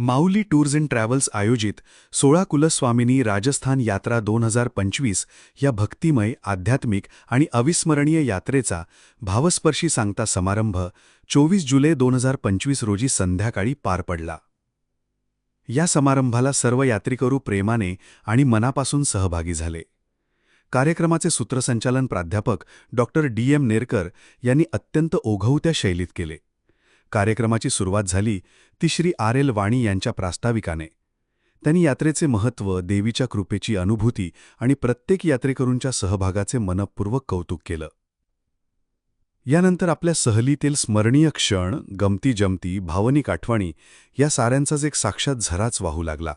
Mauli tours and travels आयोजित सोळा कुलस्वामिनी राजस्थान यात्रा दोन हजार पंचवीस या भक्तिमय आध्यात्मिक आणि अविस्मरणीय यात्रेचा भावस्पर्शी सांगता समारंभ चोवीस जुलै दोन हजार पंचवीस रोजी संध्याकाळी पार पडला. या समारंभाला सर्व यात्रेकरू प्रेमाने आणि मनापासून सहभागी झाले. कार्यक्रमाचे सूत्रसंचालन प्राध्यापक डॉ डी एम नेरकर यांनी अत्यंत ओघवत्या शैलीत केले. कार्यक्रमाची सुरुवात झाली ती श्री आर एल वाणी यांच्या प्रास्ताविकाने. त्यांनी यात्रेचे महत्त्व देवीच्या कृपेची अनुभूती आणि प्रत्येक यात्रेकरूंच्या सहभागाचे मनपूर्वक कौतुक केलं. यानंतर आपल्या सहलीतील स्मरणीय क्षण गमती जमती भावनिक आठवणी या साऱ्यांचाच एक साक्षात झराच वाहू लागला.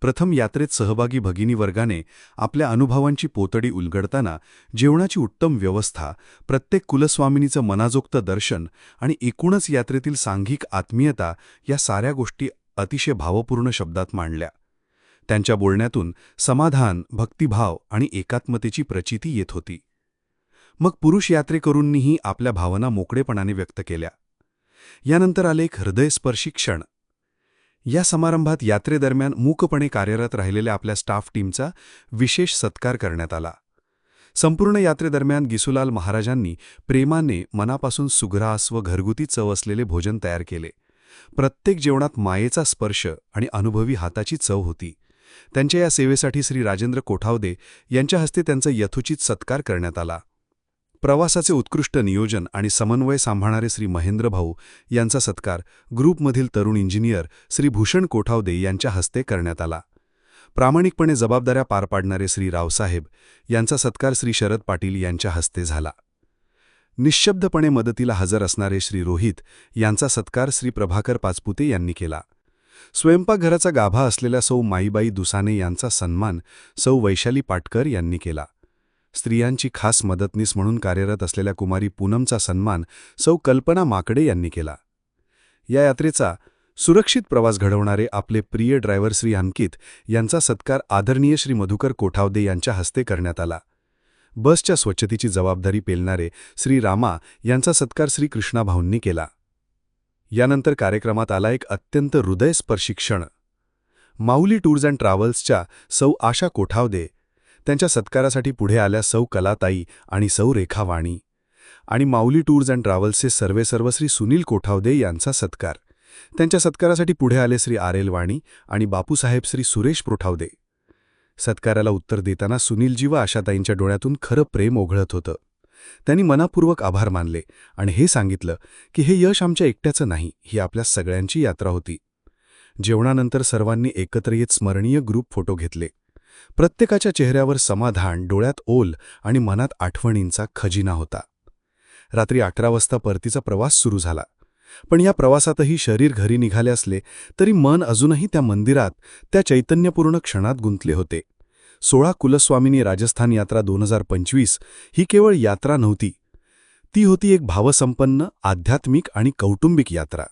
प्रथम यात्रेत सहभागी भगिनी वर्गाने आपल्या अनुभवांची पोतडी उलगडताना जेवणाची उत्तम व्यवस्था प्रत्येक कुलस्वामिनीचं मनाजोगतं दर्शन आणि एकूणच यात्रेतील सांघिक आत्मीयता या साऱ्या गोष्टी अतिशय भावपूर्ण शब्दात मांडल्या. त्यांच्या बोलण्यातून समाधान भक्तिभाव आणि एकात्मतेची प्रचिती येत होती. मग पुरुष यात्रेकरूंनीही आपल्या भावना मोकळेपणाने व्यक्त केल्या. यानंतर आले एक हृदयस्पर्शी क्षण. या समारंभात यात्रेदरम्यान मूकपणे कार्यरत राहिलेल्या आपल्या स्टाफ टीमचा विशेष सत्कार करण्यात आला. संपूर्ण यात्रेदरम्यान गिसुलाल महाराजांनी प्रेमाने मनापासून सुग्रास व घरगुती चव असलेले भोजन तयार केले. प्रत्येक जेवणात मायेचा स्पर्श आणि अनुभवी हाताची चव होती. त्यांच्या या सेवेसाठी श्री राजेंद्र कोठावदे यांच्या हस्ते त्यांचा यथोचित सत्कार करण्यात आला. प्रवासाचे उत्कृष्ट नियोजन आणि समन्वय सांभाळणारे श्री महेंद्र भाऊ यांचा सत्कार ग्रुपमधील तरुण इंजिनियर श्री भूषण कोठावदे यांच्या हस्ते करण्यात आला. प्रामाणिकपणे जबाबदाऱ्या पार पाडणारे श्री रावसाहेब यांचा सत्कार श्री शरद पाटील यांच्या हस्ते झाला. निश्शब्दपणे मदतीला हजर असणारे श्री रोहित यांचा सत्कार श्री प्रभाकर पाचपुते यांनी केला. स्वयंपाकघराचा गाभा असलेल्या सौ माईबाई दुसाने यांचा सन्मान सौ वैशाली पाटकर यांनी केला. स्त्रियांची खास मदतनीस म्हणून कार्यरत असलेल्या कुमारी पूनमचा सन्मान सौ कल्पना माकडे यांनी केला. या यात्रेचा सुरक्षित प्रवास घडवणारे आपले प्रिय ड्रायव्हर श्री अंकित यांचा सत्कार आदरणीय श्री मधुकर कोठावदे यांच्या हस्ते करण्यात आला. बसच्या स्वच्छतेची जबाबदारी पेलणारे श्री रामा यांचा सत्कार श्री कृष्णाभाऊंनी केला. यानंतर कार्यक्रमात आला एक अत्यंत हृदयस्पर्शी क्षण. माऊली टूर्स अँड ट्रॅव्हल्सच्या सौ आशा कोठावदे त्यांच्या सत्कारासाठी पुढे आल्या सौ कलाताई आणि सौ रेखावाणी. आणि माऊली टूर्स अँड ट्रॅव्हल्सचे सर्वे श्री सुनील कोठावदे यांचा सत्कार. त्यांच्या सत्कारासाठी पुढे आले श्री आर एल वाणी आणि बापूसाहेब श्री सुरेश प्रोठावदे सत्काराला उत्तर देताना सुनीलजी व आशाताईंच्या डोळ्यातून खरं प्रेम ओघळत होतं. त्यांनी मनापूर्वक आभार मानले आणि हे सांगितलं की हे यश आमच्या एकट्याचं नाही ही आपल्या सगळ्यांची यात्रा होती. जेवणानंतर सर्वांनी एकत्र येत स्मरणीय ग्रुप फोटो घेतले. प्रत्येकाच्या चेहऱ्यावर समाधान डोळ्यात ओल आणि मनात आठवणींचा खजिना होता. रात्री अकरा वाजता परतीचा प्रवास सुरू झाला. पण या प्रवासातही शरीर घरी निघाले असले तरी मन अजूनही त्या मंदिरात त्या चैतन्यपूर्ण क्षणात गुंतले होते. सोळा कुलस्वामिनी राजस्थान यात्रा दोन हजार पंचवीस ही केवळ यात्रा नव्हती. ती होती एक भावसंपन्न आध्यात्मिक आणि कौटुंबिक यात्रा.